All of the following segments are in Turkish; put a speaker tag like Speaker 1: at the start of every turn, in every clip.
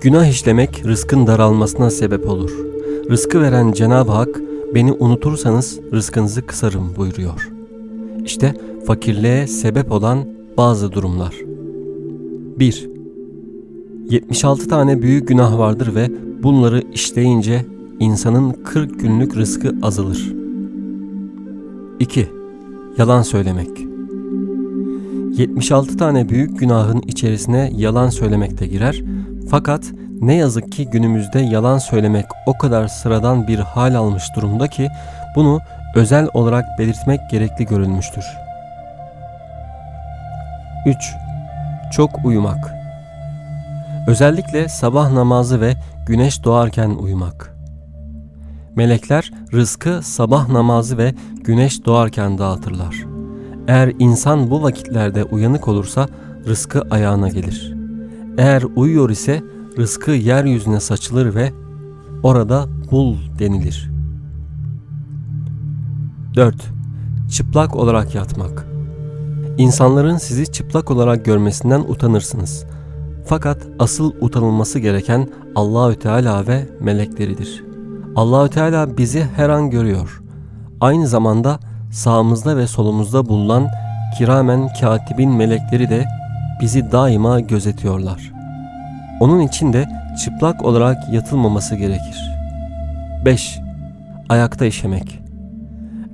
Speaker 1: Günah işlemek rızkın daralmasına sebep olur. Rızkı veren Cenab-ı Hak beni unutursanız rızkınızı kısarım buyuruyor. İşte fakirliğe sebep olan bazı durumlar. 1. 76 tane büyük günah vardır ve bunları işleyince insanın 40 günlük rızkı azalır. 2. Yalan söylemek. 76 tane büyük günahın içerisine yalan söylemek de girer. Fakat ne yazık ki günümüzde yalan söylemek o kadar sıradan bir hal almış durumda ki bunu özel olarak belirtmek gerekli görülmüştür. 3. Çok uyumak. Özellikle sabah namazı ve güneş doğarken uyumak. Melekler rızkı sabah namazı ve güneş doğarken dağıtırlar. Eğer insan bu vakitlerde uyanık olursa rızkı ayağına gelir. Eğer uyuyor ise rızkı yeryüzüne saçılır ve orada bul denilir. 4. Çıplak olarak yatmak. İnsanların sizi çıplak olarak görmesinden utanırsınız. Fakat asıl utanılması gereken Allahü Teala ve melekleridir. Allahü Teala bizi her an görüyor. Aynı zamanda sağımızda ve solumuzda bulunan kiramen katibin melekleri de bizi daima gözetiyorlar. Onun için de çıplak olarak yatılmaması gerekir. 5. Ayakta işemek.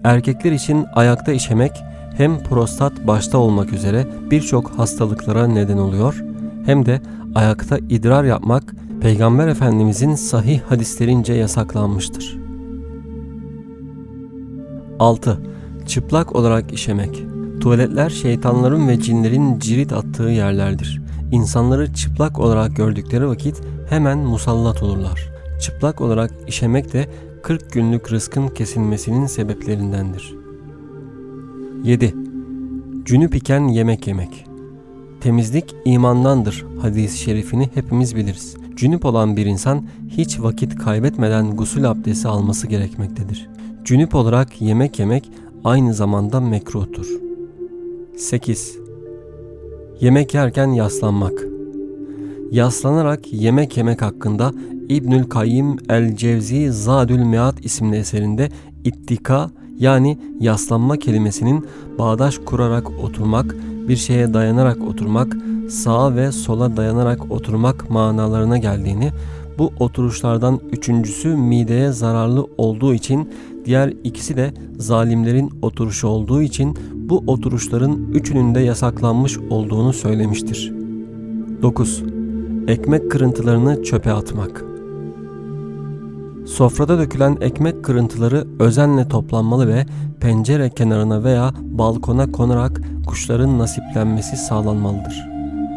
Speaker 1: Erkekler için ayakta işemek hem prostat başta olmak üzere birçok hastalıklara neden oluyor hem de ayakta idrar yapmak Peygamber Efendimizin sahih hadislerince yasaklanmıştır. 6. Çıplak olarak işemek. Tuvaletler şeytanların ve cinlerin cirit attığı yerlerdir. İnsanları çıplak olarak gördükleri vakit hemen musallat olurlar. Çıplak olarak işemek de 40 günlük rızkın kesilmesinin sebeplerindendir. 7. Cünüp iken yemek yemek. Temizlik imandandır hadis-i şerifini hepimiz biliriz. Cünüp olan bir insan hiç vakit kaybetmeden gusül abdesti alması gerekmektedir. Cünüp olarak yemek yemek aynı zamanda mekruhtur. 8. Yemek yerken yaslanmak. Yaslanarak yemek yemek hakkında İbnül Kayyim el-Cevzi Zadül Mead isimli eserinde ittika yani yaslanma kelimesinin bağdaş kurarak oturmak, bir şeye dayanarak oturmak, sağa ve sola dayanarak oturmak manalarına geldiğini, bu oturuşlardan üçüncüsü mideye zararlı olduğu için, diğer ikisi de zalimlerin oturuşu olduğu için bu oturuşların üçünün de yasaklanmış olduğunu söylemiştir. 9. Ekmek kırıntılarını çöpe atmak. Sofrada dökülen ekmek kırıntıları özenle toplanmalı ve pencere kenarına veya balkona konarak kuşların nasiplenmesi sağlanmalıdır.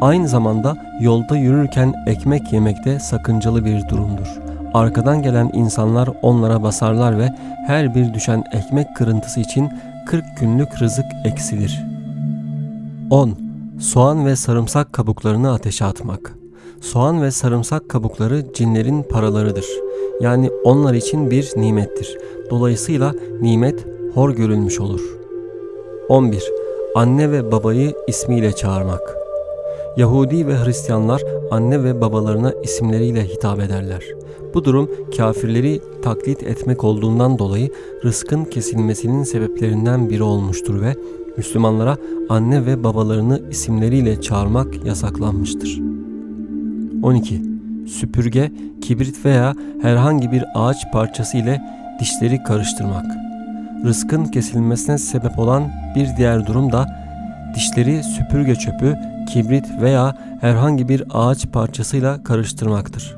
Speaker 1: Aynı zamanda yolda yürürken ekmek yemek de sakıncalı bir durumdur. Arkadan gelen insanlar onlara basarlar ve her bir düşen ekmek kırıntısı için 40 günlük rızık eksilir. 10. Soğan ve sarımsak kabuklarını ateşe atmak. Soğan ve sarımsak kabukları cinlerin paralarıdır. Yani onlar için bir nimettir. Dolayısıyla nimet hor görülmüş olur. 11. Anne ve babayı ismiyle çağırmak. Yahudi ve Hristiyanlar anne ve babalarına isimleriyle hitap ederler. Bu durum kafirleri taklit etmek olduğundan dolayı rızkın kesilmesinin sebeplerinden biri olmuştur ve Müslümanlara anne ve babalarını isimleriyle çağırmak yasaklanmıştır. 12. Süpürge, kibrit veya herhangi bir ağaç parçası ile dişleri karıştırmak. Rızkın kesilmesine sebep olan bir diğer durum da dişleri süpürge çöpü, kibrit veya herhangi bir ağaç parçasıyla karıştırmaktır.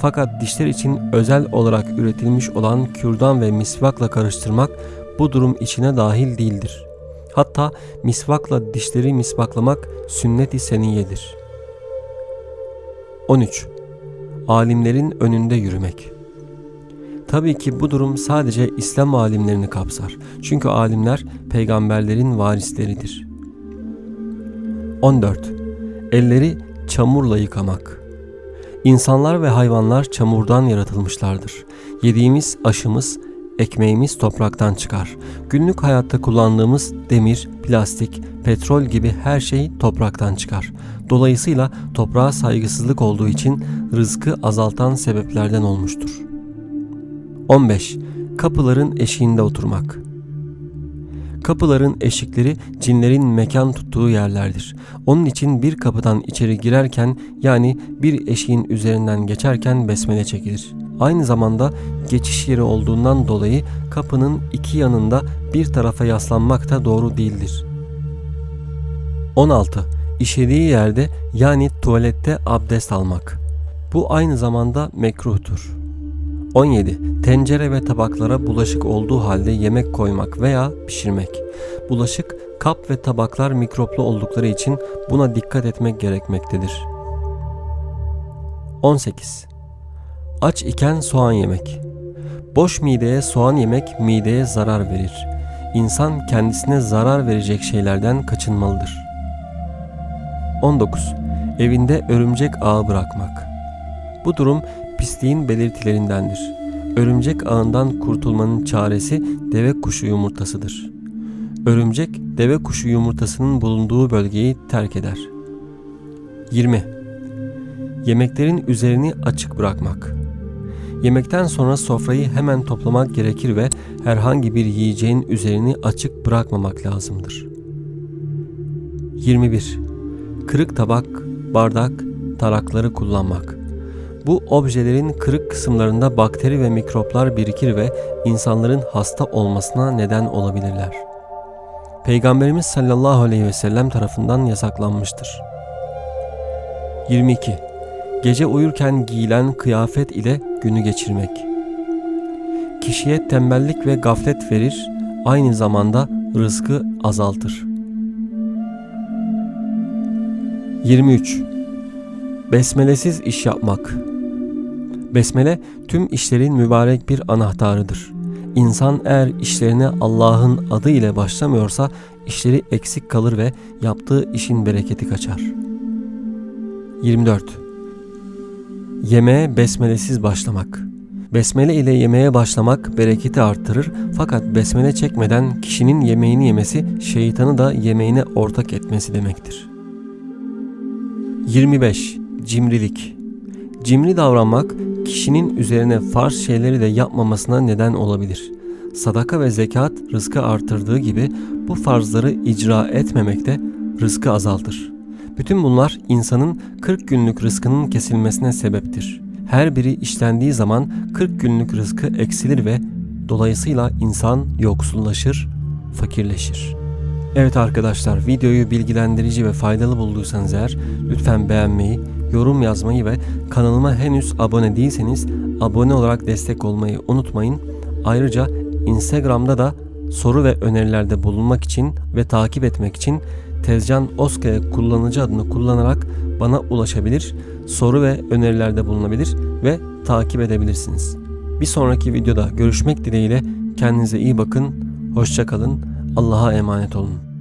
Speaker 1: Fakat dişler için özel olarak üretilmiş olan kürdan ve misvakla karıştırmak bu durum içine dahil değildir. Hatta misvakla dişleri misvaklamak sünnet-i seniyedir. 13. Alimlerin önünde yürümek. Tabii ki bu durum sadece İslam alimlerini kapsar. Çünkü alimler peygamberlerin varisleridir. 14. Elleri çamurla yıkamak. İnsanlar ve hayvanlar çamurdan yaratılmışlardır. Yediğimiz aşımız ekmeğimiz topraktan çıkar. Günlük hayatta kullandığımız demir, plastik, petrol gibi her şey topraktan çıkar. Dolayısıyla toprağa saygısızlık olduğu için rızkı azaltan sebeplerden olmuştur. 15. Kapıların eşiğinde oturmak. Kapıların eşikleri cinlerin mekan tuttuğu yerlerdir. Onun için bir kapıdan içeri girerken yani bir eşiğin üzerinden geçerken besmele çekilir. Aynı zamanda geçiş yeri olduğundan dolayı kapının iki yanında bir tarafa yaslanmak da doğru değildir. 16. İşediği yerde yani tuvalette abdest almak. Bu aynı zamanda mekruhtur. 17. Tencere ve tabaklara bulaşık olduğu halde yemek koymak veya pişirmek. Bulaşık, kap ve tabaklar mikroplu oldukları için buna dikkat etmek gerekmektedir. 18. Aç iken soğan yemek. Boş mideye soğan yemek mideye zarar verir. İnsan kendisine zarar verecek şeylerden kaçınmalıdır. 19. Evinde örümcek ağı bırakmak. Bu durum pisliğin belirtilerindendir. Örümcek ağından kurtulmanın çaresi deve kuşu yumurtasıdır. Örümcek deve kuşu yumurtasının bulunduğu bölgeyi terk eder. 20. Yemeklerin üzerini açık bırakmak. Yemekten sonra sofrayı hemen toplamak gerekir ve herhangi bir yiyeceğin üzerini açık bırakmamak lazımdır. 21. Kırık tabak, bardak, tarakları kullanmak. Bu objelerin kırık kısımlarında bakteri ve mikroplar birikir ve insanların hasta olmasına neden olabilirler. Peygamberimiz sallallahu aleyhi ve sellem tarafından yasaklanmıştır. 22. Gece uyurken giyilen kıyafet ile günü geçirmek. Kişiye tembellik ve gaflet verir, aynı zamanda rızkı azaltır. 23. Besmelesiz iş yapmak. Besmele tüm işlerin mübarek bir anahtarıdır. İnsan eğer işlerine Allah'ın adı ile başlamıyorsa işleri eksik kalır ve yaptığı işin bereketi kaçar. 24. Yemeğe besmelesiz başlamak. Besmele ile yemeğe başlamak bereketi arttırır fakat besmele çekmeden kişinin yemeğini yemesi şeytanı da yemeğine ortak etmesi demektir. 25. Cimrilik Cimri davranmak kişinin üzerine farz şeyleri de yapmamasına neden olabilir. Sadaka ve zekat rızkı artırdığı gibi bu farzları icra etmemek de rızkı azaltır. Bütün bunlar insanın 40 günlük rızkının kesilmesine sebeptir. Her biri işlendiği zaman 40 günlük rızkı eksilir ve dolayısıyla insan yoksullaşır, fakirleşir. Evet arkadaşlar videoyu bilgilendirici ve faydalı bulduysanız eğer lütfen beğenmeyi, yorum yazmayı ve kanalıma henüz abone değilseniz abone olarak destek olmayı unutmayın. Ayrıca Instagram'da da soru ve önerilerde bulunmak için ve takip etmek için Tezcan Oskaya kullanıcı adını kullanarak bana ulaşabilir, soru ve önerilerde bulunabilir ve takip edebilirsiniz. Bir sonraki videoda görüşmek dileğiyle kendinize iyi bakın, hoşçakalın, Allah'a emanet olun.